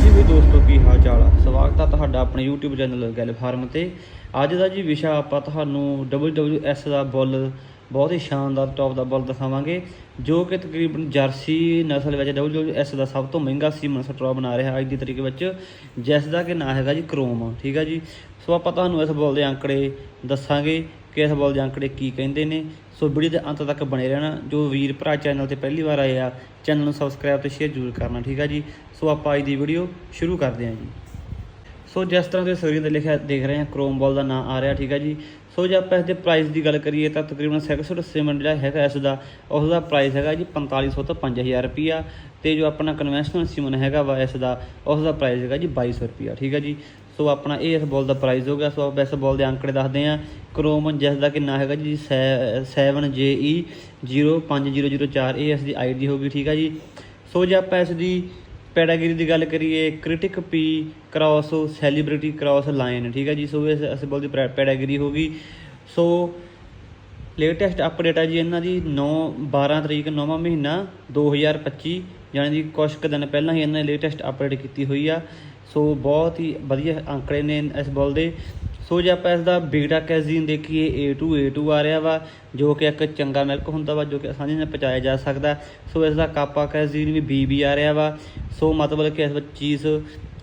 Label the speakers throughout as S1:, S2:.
S1: ਜੀ ਵੀ ਦੋਸਤੋ, ਕੀ ਹਾਲ ਚਾਲ ਆ? ਸਵਾਗਤ ਆ ਤੁਹਾਡਾ ਆਪਣੇ YouTube ਚੈਨਲ ਗੱਲ ਫਾਰਮ ਤੇ। ਅੱਜ ਦਾ ਜੀ ਵਿਸ਼ਾ ਆਪਾਂ ਤੁਹਾਨੂੰ WWS ਦਾ ਬੁੱਲ, ਬਹੁਤ ਹੀ ਸ਼ਾਨਦਾਰ ਟੌਪ ਦਾ ਬੁੱਲ ਦਿਖਾਵਾਂਗੇ, ਜੋ ਕਿ ਤਕਰੀਬਨ ਜਰਸੀ ਨਸਲ ਵਿੱਚ WWS ਦਾ ਸਭ ਤੋਂ ਮਹਿੰਗਾ ਸੀਮਨ ਸਟਰੋ ਬਣਾ ਰਿਹਾ ਅੱਜ ਦੀ ਤਰੀਕ ਵਿੱਚ, ਜਿਸ ਦਾ ਕਿ ਨਾਂ ਹੈਗਾ ਜੀ ਕ੍ਰੋਮ, ਠੀਕ ਆ ਜੀ? ਸੋ ਆਪਾਂ ਤੁਹਾਨੂੰ ਇਸ ਬੁੱਲ ਦੇ ਅੰਕੜੇ ਦੱਸਾਂਗੇ। ਕਿ ਇਸ ਬੁੱਲ ਦੇ ਅੰਕੜੇ ਕੀ ਕਹਿੰਦੇ ਨੇ। ਸੋ ਵੀਡੀਓ ਦੇ ਅੰਤ ਤੱਕ ਬਣੇ ਰਹਿਣਾ। ਜੋ ਵੀਰ ਭਰਾ ਚੈਨਲ ਤੇ ਪਹਿਲੀ ਵਾਰ ਆਏ ਆ ਚੈਨਲ ਨੂੰ ਸਬਸਕ੍ਰਾਈਬ ਤੇ ਸ਼ੇਅਰ ਜ਼ਰੂਰ ਕਰਨਾ, ਠੀਕ ਆ ਜੀ? ਸੋ ਆਪਾਂ ਅੱਜ ਦੀ ਵੀਡੀਓ ਸ਼ੁਰੂ ਕਰਦੇ ਹਾਂ ਜੀ। ਸੋ ਜਿਸ ਤਰ੍ਹਾਂ ਤੁਸੀਂ ਸਕਰੀਨ ਤੇ ਲਿਖਿਆ, ਦੇਖ ਰਹੇ ਹਾਂ ਕ੍ਰੋਮ ਬਾਲ ਦਾ ਨਾਮ ਆ ਰਿਹਾ, ਠੀਕ ਹੈ ਜੀ? ਸੋ ਜੇ ਆਪਾਂ ਇਸ ਦੇ ਪ੍ਰਾਈਸ ਦੀ ਗੱਲ ਕਰੀਏ ਤਾਂ ਤਕਰੀਬਨ 600 ਸੀਮੈਂਟ ਜਿਹੜਾ ਹੈਗਾ ਇਸ ਦਾ ਉਸ ਦਾ ਪ੍ਰਾਈਸ ਹੈਗਾ ਜੀ 4500 ਤੋਂ 5000 ਰੁਪਿਆ ਤੇ ਜੋ ਆਪਣਾ ਕਨਵੈਨਸ਼ਨਲ ਸੀਮਨ ਹੈਗਾ ਵਾ ਇਸ ਦਾ ਉਸ ਦਾ ਪ੍ਰਾਈਸ ਹੈਗਾ ਜੀ 2200 ਰੁਪਿਆ ਠੀਕ ਹੈ ਜੀ? ਸੋ ਆਪਣਾ ਇਹ ਇਸ ਬਾਲ ਦਾ ਪ੍ਰਾਈਸ ਹੋ ਗਿਆ। ਸੋ ਆਪਾਂ ਇਸ ਬਾਲ ਦੇ ਅੰਕੜੇ ਦੱਸਦੇ ਹਾਂ। ਕ੍ਰੋਮ ਜਿਸ ਦਾ ਕਿੰਨਾ ਹੈਗਾ ਜੀ? 7JE 05004 ਇਹ ਇਸ ਦੀ ਆਈਡੀ ਹੋਗੀ ਠੀਕ ਆ ਜੀ? ਸੋ ਜੇ ਆਪਾਂ ਇਸ ਦੀ ਪੈਡਾਗਰੀ ਦੀ ਗੱਲ ਕਰੀਏ critic P cross celebrity cross line ਠੀਕ ਹੈ ਜੀ? ਸੋ ਇਸ ਅਸੀਂ ਬੋਲਦੀ ਪੈਡਾਗਰੀ ਹੋਗੀ ਸੋ ਲੇਟੈਸਟ ਅਪਡੇਟ ਹੈ ਜੀ ਇਹਨਾਂ ਦੀ। 9 12 ਤਰੀਕ 9ਵਾਂ ਮਹੀਨਾ 2025 ਯਾਨੀ ਕਿ ਕੁਛ ਕੁ ਦਿਨ ਪਹਿਲਾਂ ਹੀ ਇਹਨਾਂ ਨੇ ਲੇਟੈਸਟ ਅਪਡੇਟ ਕੀਤੀ ਹੋਈ ਆ। ਸੋ ਬਹੁਤ ਹੀ ਵਧੀਆ ਅੰਕੜੇ ਨੇ ਇਸ ਬੋਲ ਦੇ। ਸੋ ਜੇ ਆਪਾਂ ਇਸ ਦਾ ਬੀਟਾ ਕੈਜ਼ੀਨ ਦੇਖੀਏ A2 A2 ਆ ਰਿਹਾ ਵਾ, ਜੋ ਕਿ ਇੱਕ ਚੰਗਾ ਮਿਲਕ ਹੁੰਦਾ ਵਾ, ਜੋ ਕਿ ਆਸਾਨੀ ਨਾਲ ਪਚਾਇਆ ਜਾ ਸਕਦਾ। ਸੋ ਇਸ ਦਾ ਕਾਪਾ ਕੈਜ਼ੀਨ ਵੀ BB ਆ ਰਿਹਾ ਵਾ। ਸੋ ਮਤਲਬ ਕਿ ਇਸ ਵਿੱਚ ਚੀਜ਼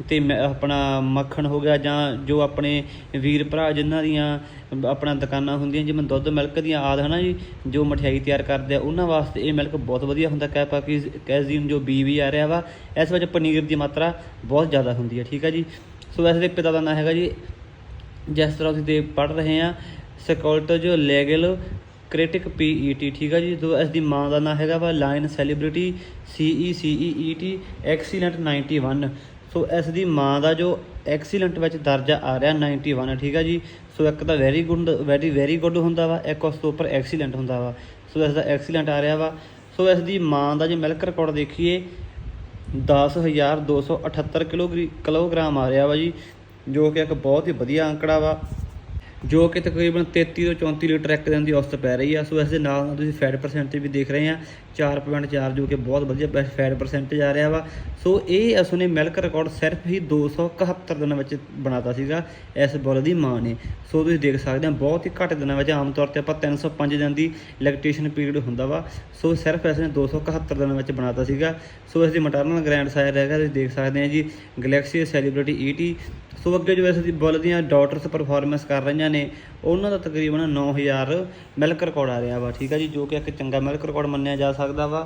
S1: ਤੇ ਮ- ਆਪਣਾ ਮੱਖਣ ਹੋ ਗਿਆ ਜਾਂ ਜੋ ਆਪਣੇ ਵੀਰ ਭਰਾ ਜਿਨ੍ਹਾਂ ਦੀਆਂ ਆਪਣਾ ਦੁਕਾਨਾਂ ਹੁੰਦੀਆਂ, ਜਿਵੇਂ ਦੁੱਧ ਮਿਲਕ ਦੀਆਂ ਆਦ, ਹਨਾ ਜੀ, ਜੋ ਮਠਿਆਈ ਤਿਆਰ ਕਰਦੇ ਆ, ਉਹਨਾਂ ਵਾਸਤੇ ਇਹ ਮਿਲਕ ਬਹੁਤ ਵਧੀਆ ਹੁੰਦਾ, ਕਹਿ ਕੈਪਾ ਕੀ ਕੈਜ਼ੀਨ ਜੋ ਬੀ ਵੀ ਆ ਰਿਹਾ ਵਾ, ਇਸ ਵਿੱਚ ਪਨੀਰ ਦੀ ਮਾਤਰਾ ਬਹੁਤ ਜ਼ਿਆਦਾ ਹੁੰਦੀ ਹੈ ਠੀਕ ਹੈ ਜੀ? ਸੋ ਇਸ ਦੇ ਪਿਤਾ ਦਾ ਨਾਮ ਹੈਗਾ ਜੀ, ਜਿਸ ਤਰ੍ਹਾਂ ਤੁਸੀਂ ਦੇ ਪੜ ਰਹੇ ਆ ਸਕੋਲਟਜ ਲੈਗਲ ਕ੍ਰਿਟਿਕ ਪੀਈਟੀ ਠੀਕ ਹੈ ਜੀ? ਜੋ ਇਸ ਦੀ ਮਾਂ ਦਾ ਨਾਮ ਹੈਗਾ ਵਾ ਲਾਇਨ ਸੈਲੀਬ੍ਰਿਟੀ ਸੀਈ ਸੀਈਈਟੀ ਐਕਸੀਲੈਂਟ 91 ਸੋ ਇਸ ਦੀ ਮਾਂ ਦਾ ਜੋ ਐਕਸੀਲੈਂਟ ਵਿੱਚ ਦਰਜਾ ਆ ਰਿਹਾ 91 ਠੀਕ ਆ ਜੀ? ਸੋ ਇੱਕ ਤਾਂ very good very very good ਹੁੰਦਾ ਵਾ, ਇੱਕ ਉਸ ਤੋਂ ਉੱਪਰ ਐਕਸੀਲੈਂਟ ਹੁੰਦਾ ਵਾ। ਸੋ ਇਸ ਦਾ ਐਕਸੀਲੈਂਟ ਆ ਰਿਹਾ ਵਾ। ਸੋ ਇਸ ਦੀ ਮਾਂ ਦਾ ਜੇ ਮਿਲਕ ਰਿਕਾਰਡ ਦੇਖੀਏ 10278 ਕਿਲੋਗ੍ਰੀ ਕਿਲੋਗ੍ਰਾਮ ਆ ਰਿਹਾ ਵਾ ਜੀ, ਜੋ ਕਿ ਇੱਕ ਬਹੁਤ ਹੀ ਵਧੀਆ ਅੰਕੜਾ ਵਾ। ਜੋ ਕਿ ਤਕਰੀਬਨ 33 ਤੋਂ 34 ਲੀਟਰ ਇੱਕ ਦਿਨ ਦੀ ਔਸਤ ਪੈ ਰਹੀ ਆ। ਸੋ ਇਸ ਦੇ ਨਾਲ ਨਾਲ ਤੁਸੀਂ ਫੈਟ ਪਰਸੈਂਟੇਜ ਵੀ ਦੇਖ ਰਹੇ ਆ। 4.4 ਜੋ ਕਿ ਬਹੁਤ ਵਧੀਆ ਫੈਟ ਪਰਸੈਂਟੇਜ ਆ ਰਿਹਾ ਵਾ। ਸੋ ਇਹ ਇਸ ਨੇ ਮਿਲਕ ਰਿਕਾਰਡ ਸਿਰਫ ਹੀ 271 ਦਿਨਾਂ ਵਿੱਚ ਬਣਾਤਾ ਸੀਗਾ। ਇਸ ਬੁੱਲ ਦੀ ਮਾਂ ਨੇ। ਸੋ ਤੁਸੀਂ ਦੇਖ ਸਕਦੇ ਆ, ਬਹੁਤ ਹੀ ਘੱਟ ਦਿਨਾਂ ਵਿੱਚ ਆਮ ਤੌਰ ਤੇ ਆਪਾਂ 305 ਦਿਨ ਦੀ ਲੈਕਟੇਸ਼ਨ ਪੀਰੀਅਡ ਹੁੰਦਾ ਵਾ। ਸੋ ਸਿਰਫ ਇਸ ਨੇ 271 ਦਿਨਾਂ ਵਿੱਚ ਬਣਾਤਾ ਸੀਗਾ। ਸੋ ਇਸ ਦੀ ਮਟਰਨਲ ਗ੍ਰੈਂਡ ਸਾਇਰ ਹੈਗਾ, ਤੁਸੀਂ ਦੇਖ ਸਕਦੇ ਆ ਜੀ। ਗੈਲੈਕਸੀ ਸੈਲੀਬ੍ਰਿਟੀ ਈਟੀ ਸੋ ਅੱਗੇ ਜੋ ਇਸ ਦੀ ਬੁੱਲ ਦੀਆਂ ਡਾਟਰਸ ਪਰਫਾਰਮੈਂਸ ਕਰ ਰਹੀਆਂ ਨੇ, ਉਹਨਾਂ ਦਾ ਤਕਰੀਬਨ 9000 ਮਿਲਕ ਰਿਕਾਰਡ ਆ ਰਿਹਾ ਵਾ, ਠੀਕ ਆ ਜੀ, ਜੋ ਕਿ ਇੱਕ ਚੰਗਾ ਮਿਲਕ ਰਿਕਾਰਡ ਮੰਨਿਆ ਜਾ ਸਕਦਾ ਵਾ,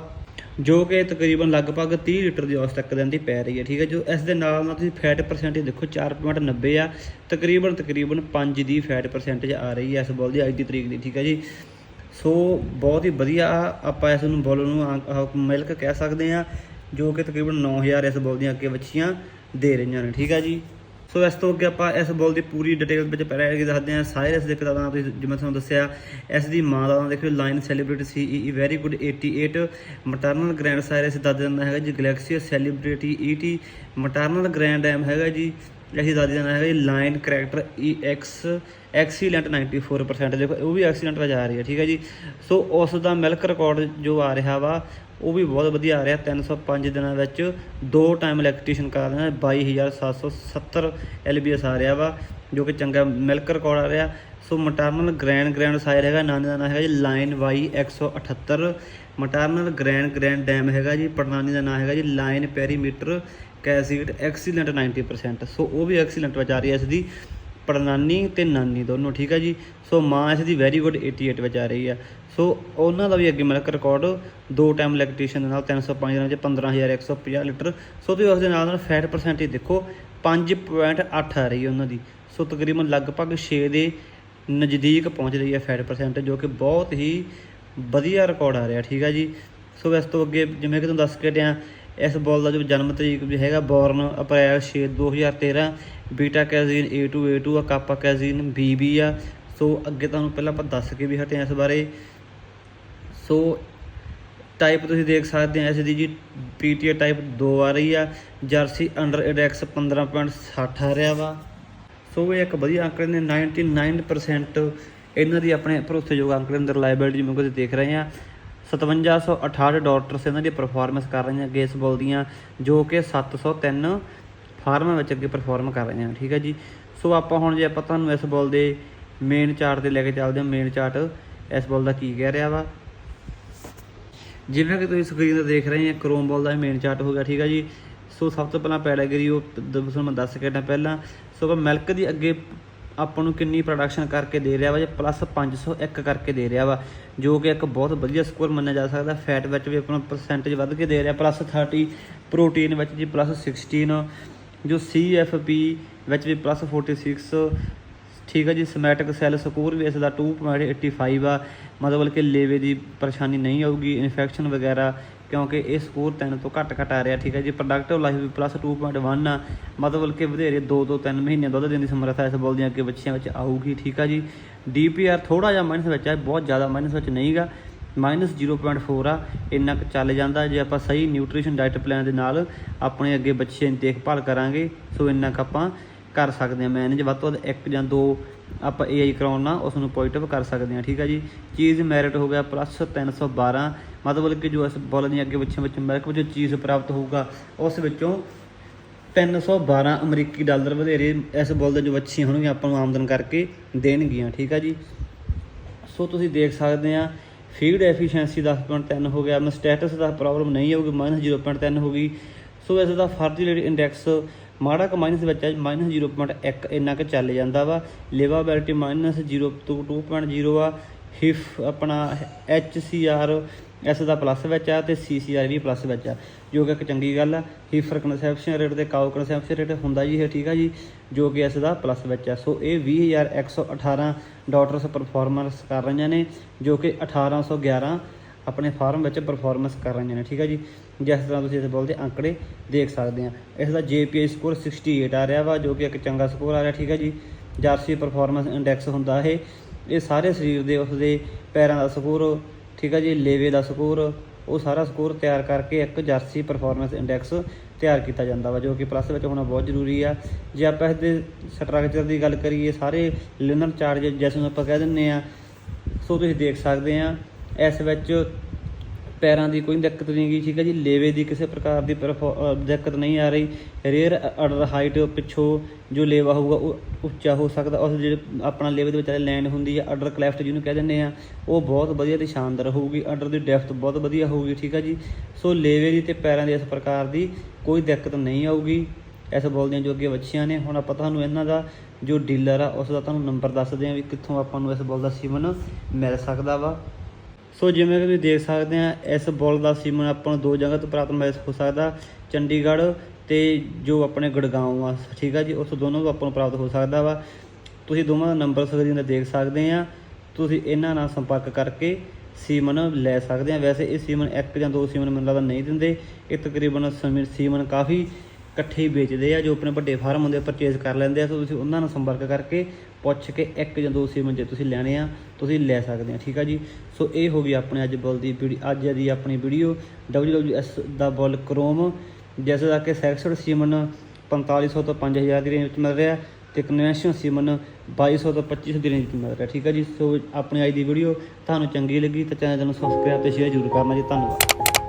S1: ਜੋ ਕਿ ਤਕਰੀਬਨ ਲਗਭਗ 30 ਲੀਟਰ ਦੀ ਔਸਤ ਤੱਕ ਦਿਨ ਦੀ ਪੈ ਰਹੀ ਹੈ, ਠੀਕ ਹੈ ਜੋ, ਇਸ ਦੇ ਨਾਲ ਨਾਲ ਤੁਸੀਂ ਫੈਟ ਪਰਸੈਂਟੇਜ ਦੇਖੋ 4.90 ਆ, ਤਕਰੀਬਨ ਤਕਰੀਬਨ 5 ਦੀ ਫੈਟ ਪਰਸੈਂਟੇਜ ਆ ਰਹੀ ਹੈ ਇਸ ਬੋਲ ਦੀ ਅੱਜ ਦੀ ਤਰੀਕ ਦੀ, ਠੀਕ ਹੈ ਜੀ। ਸੋ ਬਹੁਤ ਹੀ ਵਧੀਆ ਆਪਾਂ ਇਸ ਨੂੰ ਬੁੱਲ ਨੂੰ ਮਿਲਕ ਕਹਿ ਸਕਦੇ ਆ ਜੋ ਕਿ ਤਕਰੀਬਨ 9000 ਇਸ ਬੋਲ ਦੀਆਂ ਅੱਗੇ ਬੱਚੀਆਂ ਦੇ ਰਹੀਆਂ ਨੇ, ਠੀਕ ਹੈ ਜੀ। ਸੋ ਇਸ ਤੋਂ ਅੱਗੇ ਆਪਾਂ ਇਸ ਬੋਲ ਦੀ ਪੂਰੀ ਡਿਟੇਲ ਵਿੱਚ ਪਹਿਲਾਂ ਇਹ ਦੱਸਦੇ ਹਾਂ। ਸਾਇਰਸ ਦੇ ਪਿਤਾ ਦਾ ਨਾਮ ਜਿਵੇਂ ਤੁਹਾਨੂੰ ਦੱਸਿਆ, ਇਸ ਦੀ ਮਾਂ ਦਾ ਨਾਮ ਦੇਖੋ line celebrity C E very good 88 maternal grand sires ਦਾ ਦਿੰਦਾ ਹੈਗਾ ਜੀ galaxy celebrity ET maternal grand M ਹੈਗਾ ਜੀ ਅਸੀਂ ਦਾਦੀ ਦਾ ਨਾਮ ਹੈਗਾ ਜੀ ਲਾਈਨ ਕਰੈਕਟਰ EX ਐਕਸੀਲੈਂਟ 94% ਦੇਖੋ, ਉਹ ਵੀ ਐਕਸੀਲੈਂਟ ਵਜਾ ਰਹੀ ਹੈ, ਠੀਕ ਹੈ ਜੀ। ਸੋ ਉਸ ਦਾ ਮਿਲਕ ਰਿਕਾਰਡ ਜੋ ਆ ਰਿਹਾ ਵਾ ਉਹ ਵੀ ਬਹੁਤ ਵਧੀਆ ਆ ਰਿਹਾ। 305 ਦਿਨਾਂ ਵਿੱਚ ਦੋ ਟਾਈਮ ਇਲੈਕਟ੍ਰੀਸ਼ਨ ਕਰ ਰਿਹਾ 22770 LBS ਆ ਰਿਹਾ ਵਾ, ਜੋ ਕਿ ਚੰਗਾ ਮਿਲਕ ਰਿਕਾਰਡ ਆ ਰਿਹਾ। ਸੋ ਮਟਰਨਲ ਗ੍ਰੈਂਡ ਗ੍ਰੈਂਡ ਸਾਇਰ ਹੈਗਾ, ਨਾਨੀ ਦਾ ਨਾਮ ਹੈਗਾ ਜੀ, line Y 178 maternal grand grand dam ਹੈਗਾ ਜੀ ਪੜਨਾਨੀ ਦਾ ਨਾਮ ਹੈਗਾ ਜੀ, ਲਾਈਨ ਪੈਰੀਮੀਟਰ, ਕੈਸੀਟ ਐਕਸੀਲੈਂਟ 90% ਸੋ ਉਹ ਵੀ ਐਕਸੀਲੈਂਟ ਵਿੱਚ ਆ ਰਹੀ ਹੈ ਇਸ ਦੀ। ਪੜਨਾਨੀ ਤੇ ਨਾਨੀ ਦੋਨੋਂ ਠੀਕ ਹੈ ਜੀ। ਸੋ ਮਾਂ ਇਸ ਦੀ ਵੈਰੀ ਗੁੱਡ 88 ਵਿੱਚ ਆ ਰਹੀ ਆ। ਸੋ ਉਹਨਾਂ ਦਾ ਵੀ ਅੱਗੇ ਮਿਲਕ ਰਿਕਾਰਡ ਦੋ ਟਾਈਮ ਇਲੈਕਟ੍ਰੀਸ਼ਨ ਦੇ ਨਾਲ 305 ਦਿਨਾਂ ਚ 15150 ਲੀਟਰ। ਸੋ ਤੁਸੀਂ ਉਸ ਦੇ ਨਾਲ ਨਾਲ ਫੈਟ ਪਰਸੈਂਟੇਜ ਦੇਖੋ 5.8 ਆ ਰਹੀ ਹੈ ਉਹਨਾਂ ਦੀ। ਸੋ ਤਕਰੀਬਨ ਲਗਭਗ 6 ਦੇ ਨਜ਼ਦੀਕ ਪਹੁੰਚ ਰਹੀ ਹੈ ਫੈਟ ਪਰਸੈਂਟੇਜ ਜੋ ਕਿ ਬਹੁਤ ਹੀ ਵਧੀਆ ਰਿਕਾਰਡ ਆ ਰਿਹਾ, ਠੀਕ ਹੈ ਜੀ? ਸੋ ਇਸ ਤੋਂ ਅੱਗੇ ਜਿਵੇਂ ਕਿ ਤੁਹਾਨੂੰ ਦੱਸ ਕੇ ਦਿਆਂ, ਇਸ ਬਾਲ ਦਾ ਜੋ ਜਨਮ ਤਰੀਕ ਵੀ ਹੈਗਾ ਬੋਰਨ ਅਪ੍ਰੈਲ 6 2013 ਬੀਟਾ ਕੈਜ਼ੀਨ A2 A2 ਆ ਕਾਪਾ ਕੈਜ਼ੀਨ BB ਆ। ਸੋ ਅੱਗੇ ਤੁਹਾਨੂੰ ਪਹਿਲਾਂ ਆਪਾਂ ਦੱਸ ਕੇ ਵੀ ਹਟੇ ਇਸ ਬਾਰੇ। ਸੋ ਟਾਈਪ ਤੁਸੀਂ ਦੇਖ ਸਕਦੇ ਆ ਇਸ ਦੀ ਜੀ PTA ਟਾਈਪ 2 ਆ ਰਹੀ ਆ, ਜਰਸੀ ਅੰਡਰ ਇੰਡੈਕਸ 15.60 ਆ ਰਿਹਾ ਵਾ। ਸੋ ਇਹ ਇੱਕ ਵਧੀਆ ਅੰਕੜੇ ਨੇ 99% ਇਹਨਾਂ ਦੀ ਆਪਣੇ ਭਰੋਸੇਯੋਗ ਅੰਕੜੇ ਅੰਦਰ ਰਿਲਾਇਬਿਲਟੀ ਜਿਵੇਂ ਕਿ ਤੁਸੀਂ ਦੇਖ ਰਹੇ ਆ। 5768 ਡਾਕਟਰਸ ਇਹਨਾਂ ਦੀ ਪਰਫਾਰਮੈਂਸ ਕਰ ਰਹੀਆਂ ਗੇਸ ਬੋਲ ਦੀਆਂ, ਜੋ ਕਿ 703 ਫਾਰਮਾਂ ਵਿੱਚ ਅੱਗੇ ਪਰਫਾਰਮ ਕਰ ਰਹੀਆਂ ਨੇ ਠੀਕ ਹੈ ਜੀ। ਸੋ ਆਪਾਂ ਹੁਣ ਜੇ ਆਪਾਂ ਤੁਹਾਨੂੰ ਇਸ ਬੋਲ ਦੇ ਮੇਨ ਚਾਰਟ ਤੇ ਲੈ ਕੇ ਚੱਲਦੇ ਹਾਂ ਮੇਨ ਚਾਰਟ ਇਸ ਬੋਲ ਦਾ ਕੀ ਕਹਿ ਰਿਹਾ ਵਾ। ਜਿਵੇਂ ਕਿ ਤੁਸੀਂ ਸਕਰੀਨ ਤੇ ਦੇਖ ਰਹੇ ਹੋ ਕ੍ਰੋਮ ਬਾਲ ਦਾ ਮੇਨ ਚਾਰਟ ਹੋ ਗਿਆ, ਠੀਕ ਆ ਜੀ? ਸੋ ਸਭ ਤੋਂ ਪਹਿਲਾਂ ਪੈਡਾਗਰੀ ਉਹ ਦ- ਤੁਹਾਨੂੰ ਮੈਂ ਦੱਸ ਕੇ ਹਟਾਂ ਪਹਿਲਾਂ। ਸੋ ਆਪਾਂ ਮਿਲਕ ਦੀ ਅੱਗੇ ਆਪਾਂ ਨੂੰ ਕਿੰਨੀ ਪ੍ਰੋਡਕਸ਼ਨ ਕਰਕੇ ਦੇ ਰਿਹਾ ਵਾ, ਜੇ ਪਲੱਸ 501 ਕਰਕੇ ਦੇ ਰਿਹਾ ਵਾ, ਜੋ ਕਿ ਇੱਕ ਬਹੁਤ ਵਧੀਆ ਸਕੋਰ ਮੰਨਿਆ ਜਾ ਸਕਦਾ ਫੈਟ ਵਿੱਚ ਵੀ ਆਪਾਂ ਨੂੰ ਪਰਸੈਂਟੇਜ ਵੱਧ ਕੇ ਦੇ ਰਿਹਾ ਪਲੱਸ 30 ਪ੍ਰੋਟੀਨ ਵਿੱਚ ਜੀ ਪਲੱਸ 16 ਜੋ CFP ਵਿੱਚ ਵੀ ਪਲੱਸ 46 ਠੀਕ ਹੈ ਜੀ ਸਮੈਟਿਕ ਸੈੱਲ ਸਕੋਰ ਵੀ ਇਸ ਦਾ 2.85 ਆ। ਮਤਲਬ ਕਿ ਲੇਵੇ ਦੀ ਪਰੇਸ਼ਾਨੀ ਨਹੀਂ ਆਊਗੀ ਇਨਫੈਕਸ਼ਨ ਵਗੈਰਾ, ਕਿਉਂਕਿ ਇਹ ਸਕੋਰ 3 ਤੋਂ ਘੱਟ ਘੱਟ ਆ ਰਿਹਾ, ਠੀਕ ਹੈ ਜੀ। ਪ੍ਰੋਡਕਟਿਵ ਲਾਈਫ ਵੀ ਪਲੱਸ 2.1 ਆ। ਮਤਲਬ ਕਿ ਵਧੇਰੇ 2 ਤੋਂ 3 ਮਹੀਨੇ ਦੁੱਧ ਦੇਣ ਦੀ ਸਮਰੱਥਾ ਇਸ ਬੋਲ ਦੀਆਂ ਅੱਗੇ ਬੱਚਿਆਂ ਵਿੱਚ ਆਊਗੀ, ਠੀਕ ਆ ਜੀ। ਡੀਪੀਆਰ ਥੋੜਾ ਜਿਹਾ ਮਾਈਨਸ ਵਿੱਚ ਆ, ਬਹੁਤ ਜ਼ਿਆਦਾ ਮਾਈਨਸ ਵਿੱਚ ਨਹੀਂਗਾ ਮਾਈਨਸ 0.4 ਆ, ਇੰਨਾ ਕੁ ਚੱਲ ਜਾਂਦਾ। ਜੇ ਆਪਾਂ ਸਹੀ ਨਿਊਟ੍ਰੀਸ਼ਨ ਡਾਈਟ ਪਲਾਨ ਦੇ ਨਾਲ ਆਪਣੇ ਅੱਗੇ ਬੱਚਿਆਂ ਦੀ ਦੇਖਭਾਲ ਕਰਾਂਗੇ, ਸੋ ਇੰਨਾ ਕੁ ਆਪਾਂ ਕਰ ਸਕਦੇ ਹਾਂ ਮੈਨੇਜ ਵੱਧ ਤੋਂ ਵੱਧ ਇੱਕ ਜਾਂ ਦੋ ਆਪਾਂ ਏਆਈ ਕਰਾਉਣ ਨਾਲ ਉਸ ਨੂੰ ਪੋਜ਼ਿਟਿਵ ਕਰ ਸਕਦੇ ਹਾਂ, ਠੀਕ ਆ ਜੀ? ਚੀਜ਼ ਮੈਰਿਟ ਹੋ ਗਿਆ ਪਲੱਸ 312 ਮਤਲਬ ਕਿ ਜੋ ਇਸ ਬੋਲ ਦੀਆਂ ਅੱਗੇ ਪਿੱਛੇ ਵਿੱਚ ਮੈਰਿਟ ਵਿੱਚ ਚੀਜ਼ ਪ੍ਰਾਪਤ ਹੋਊਗਾ, ਉਸ ਵਿੱਚੋਂ 312 ਅਮਰੀਕੀ ਡਾਲਰ ਵਧੇਰੇ ਇਸ ਬੋਲ ਦੇ ਜੋ ਵੱਛੀਆਂ ਹੋਣਗੀਆਂ ਆਪਾਂ ਨੂੰ ਆਮਦਨ ਕਰਕੇ ਦੇਣਗੀਆਂ, ਠੀਕ ਆ ਜੀ? ਸੋ ਤੁਸੀਂ ਦੇਖ ਸਕਦੇ ਆ ਫੀਡ ਐਫੀਸ਼ੀਐਂਸੀ 10.3 ਹੋ ਗਿਆ। ਮੈਂ ਸਟੇਟਸ ਦਾ ਪ੍ਰੋਬਲਮ ਨਹੀਂ ਆਊਗੀ ਮਾਈਨਸ 0.3 ਹੋ ਗਈ। ਸੋ ਇਸ ਦਾ ਫਰਟੀਲਿਟੀ ਇੰਡੈਕਸ ਮਾੜਾ ਕ ਮਾਈਨਸ ਵਿੱਚ ਹੈ ਮਾਈਨਸ 0.1 ਇੰਨਾ ਕੁ ਚੱਲ ਜਾਂਦਾ ਵਾ। ਲਿਵਾਬਿਲਿਟੀ ਮਾਈਨਸ 0 ਤੋਂ 2.0 ਆ। ਹਿਫ ਆਪਣਾ ਐਚ ਸੀ ਆਰ ਇਸ ਦਾ ਪਲੱਸ ਵਿੱਚ ਆ ਤੇ ਸੀ ਸੀ ਆਰ ਵੀ ਪਲੱਸ ਵਿੱਚ ਆ, ਜੋ ਕਿ ਇੱਕ ਚੰਗੀ ਗੱਲ ਆ। ਹੀਫਰ ਕਨਸੈਪਸ਼ਨ ਰੇਟ ਤੇ ਕਾਓ ਕਨਸੈਪਸ਼ਨ ਰੇਟ ਹੁੰਦਾ ਜੀ ਇਹ, ਠੀਕ ਆ ਜੀ, ਜੋ ਕਿ ਇਸ ਦਾ ਪਲੱਸ ਵਿੱਚ ਆ। ਸੋ ਇਹ 20118 ਡਾਟਰਸ ਪਰਫਾਰਮੈਂਸ ਕਰ ਰਹੀਆਂ ਨੇ, ਜੋ ਕਿ 1811 ਆਪਣੇ ਫਾਰਮ ਵਿੱਚ ਪਰਫਾਰਮੈਂਸ ਕਰ ਰਹੀਆਂ ਨੇ, ਠੀਕ ਆ ਜੀ। ਜਿਸ ਤਰ੍ਹਾਂ ਤੁਸੀਂ ਇਸ ਬੋਲ ਦੇ ਅੰਕੜੇ ਦੇਖ ਸਕਦੇ ਆ। ਇਸ ਦਾ JPI ਸਕੋਰ 68 ਆ ਰਿਹਾ ਵਾ, ਜੋ ਕਿ ਇੱਕ ਚੰਗਾ ਸਕੋਰ ਆ ਰਿਹਾ, ਠੀਕ ਹੈ ਜੀ। ਜਰਸੀ ਪਰਫਾਰਮੈਂਸ ਇੰਡੈਕਸ ਹੁੰਦਾ ਇਹ। ਇਹ ਸਾਰੇ ਸਰੀਰ ਦੇ, ਉਸਦੇ ਪੈਰਾਂ ਦਾ ਸਕੋਰ, ਠੀਕ ਆ ਜੀ, ਲੇਵੇ ਦਾ ਸਕੋਰ, ਉਹ ਸਾਰਾ ਸਕੋਰ ਤਿਆਰ ਕਰਕੇ ਇੱਕ ਜਰਸੀ ਪਰਫਾਰਮੈਂਸ ਇੰਡੈਕਸ ਤਿਆਰ ਕੀਤਾ ਜਾਂਦਾ ਵਾ, ਜੋ ਕਿ ਪਲੱਸ ਵਿੱਚ ਹੋਣਾ ਬਹੁਤ ਜ਼ਰੂਰੀ ਆ। ਜੇ ਆਪਾਂ ਇਸ ਦੇ ਸਟਰਕਚਰ ਦੀ ਗੱਲ ਕਰੀਏ, ਸਾਰੇ ਲਿਨਰ ਚਾਰਜ ਜਿਸ ਨੂੰ ਆਪਾਂ ਕਹਿ ਦਿੰਨੇ ਆ, ਸੋ ਤੁਸੀਂ ਦੇਖ ਸਕਦੇ ਆ, ਇਸ ਵਿੱਚ ਪੈਰਾਂ ਦੀ ਕੋਈ ਦਿੱਕਤ ਨਹੀਂ ਗਈ ਠੀਕ ਹੈ ਜੀ? ਲੇਵੇ ਦੀ ਕਿਸੇ ਪ੍ਰਕਾਰ ਦੀ ਪਰਫੋ- ਦਿੱਕਤ ਨਹੀਂ ਆ ਰਹੀ। ਰੇਅਰ ਅਡਰ ਹਾਈਟ ਪਿੱਛੋਂ ਜੋ ਲੇਵਾ ਹੋਊਗਾ, ਉਹ ਉੱਚਾ ਹੋ ਸਕਦਾ। ਉਸ ਜਿਹੜੇ ਆਪਣਾ ਲੇਵੇ ਦੇ ਵਿਚਾਲੇ ਲੈਂਡ ਹੁੰਦੀ ਹੈ ਅਡਰ ਕਲੈਫਟ ਜਿਹਨੂੰ ਕਹਿ ਦਿੰਦੇ ਆ, ਉਹ ਬਹੁਤ ਵਧੀਆ ਤੇ ਸ਼ਾਨਦਾਰ ਹੋਊਗੀ। ਅਡਰ ਦੀ ਡੈਪਥ ਬਹੁਤ ਵਧੀਆ ਹੋਊਗੀ, ਠੀਕ ਹੈ ਜੀ? ਸੋ ਲੇਵੇ ਦੀ ਤੇ ਪੈਰਾਂ ਦੀ ਇਸ ਪ੍ਰਕਾਰ ਦੀ ਕੋਈ ਦਿੱਕਤ ਨਹੀਂ ਆਊਗੀ। ਇਸ ਬੋਲ ਦੀਆਂ ਜੋ ਅੱਗੇ ਵੱਛੀਆਂ ਨੇ, ਹੁਣ ਆਪਾਂ ਤੁਹਾਨੂੰ ਇਹਨਾਂ ਦਾ ਜੋ ਡੀਲਰ ਆ, ਉਸ ਦਾ ਤੁਹਾਨੂੰ ਨੰਬਰ ਦੱਸਦੇ ਆ ਵੀ ਕਿੱਥੋਂ ਆਪਾਂ ਨੂੰ ਇਸ ਬੋਲ ਦਾ ਸੀਮਨ ਮਿਲ ਸਕਦਾ ਵਾ। ਸੋ ਜਿਵੇਂ ਕਿ ਤੁਸੀਂ ਦੇਖ ਸਕਦੇ ਆ, ਇਸ ਬੋਲ ਦਾ ਸੀਮਨ ਆਪਾਂ ਨੂੰ ਦੋ ਜਗ੍ਹਾ ਤੋਂ ਪ੍ਰਾਪਤ ਮਿਲ ਹੋ ਸਕਦਾ, ਚੰਡੀਗੜ੍ਹ ਤੇ ਜੋ ਆਪਣੇ ਗੜਗਾਉਂ ਆ, ਠੀਕ ਆ ਜੀ, ਉਸ ਦੋਨੋਂ ਤੋਂ ਆਪਾਂ ਨੂੰ ਪ੍ਰਾਪਤ ਹੋ ਸਕਦਾ ਵਾ। ਤੁਸੀਂ ਦੋਵਾਂ ਦਾ ਨੰਬਰ ਸਕਰੀਨ ਤੇ ਦੇਖ ਸਕਦੇ ਆ। ਤੁਸੀਂ ਇਹਨਾਂ ਨਾਲ ਸੰਪਰਕ ਕਰਕੇ ਸੀਮਨ ਲੈ ਸਕਦੇ ਆ। ਵੈਸੇ ਇਹ ਸੀਮਨ ਇੱਕ ਜਾਂ ਦੋ ਸੀਮਨ ਮੈਨੂੰ ਲੱਗਦਾ ਨਹੀਂ ਦਿੰਦੇ। ਇਹ ਤਕਰੀਬਨ ਸਮੀ- ਸੀਮਨ ਕਾਫੀ ਇਕੱਠੇ ਵੇਚਦੇ ਆ, ਜੋ ਆਪਣੇ ਵੱਡੇ ਫਾਰਮ ਹੁੰਦੇ ਪਰਚੇਜ਼ ਕਰ ਲੈਂਦੇ ਆ। ਸੋ ਤੁਸੀਂ ਉਹਨਾਂ ਨਾਲ ਸੰਪਰਕ ਕਰਕੇ ਪੁੱਛ ਕੇ ਇੱਕ ਜਾਂ ਦੋ ਸੀਮਨ ਜੇ ਤੁਸੀਂ ਲੈਣੇ ਆ, ਤੁਸੀਂ ਲੈ ਸਕਦੇ ਆ, ਠੀਕ ਆ ਜੀ? ਸੋ ਇਹ ਹੋ ਗਈ ਆਪਣੇ ਅੱਜ ਬੁੱਲ ਦੀ ਵੀਡੀਓ, ਅੱਜ ਦੀ ਆਪਣੀ ਵੀਡੀਓ WWS ਦਾ ਬੋਲ ਕ੍ਰੋਮ ਜਿਸ ਦਾ ਕਿ ਸੈਕਸਡ ਸੀਮਨ 4500 ਤੋਂ 5000 ਦੀ ਰੇਂਜ ਵਿੱਚ ਮਿਲ ਰਿਹਾ ਤੇ ਕਨਵੈਨਸ਼ਨ ਸੀਮਨ 2200 ਤੋਂ 2500 ਦੀ ਰੇਂਜ ਵਿੱਚ ਮਿਲ ਰਿਹਾ, ਠੀਕ ਆ ਜੀ? ਸੋ ਆਪਣੀ ਅੱਜ ਦੀ ਵੀਡੀਓ ਤੁਹਾਨੂੰ ਚੰਗੀ ਲੱਗੀ ਤਾਂ ਚੈਨਲ ਨੂੰ ਸਬਸਕ੍ਰਾਈਬ ਤੇ ਸ਼ੇਅਰ ਜ਼ਰੂਰ ਕਰਨਾ ਜੀ, ਧੰਨਵਾਦ।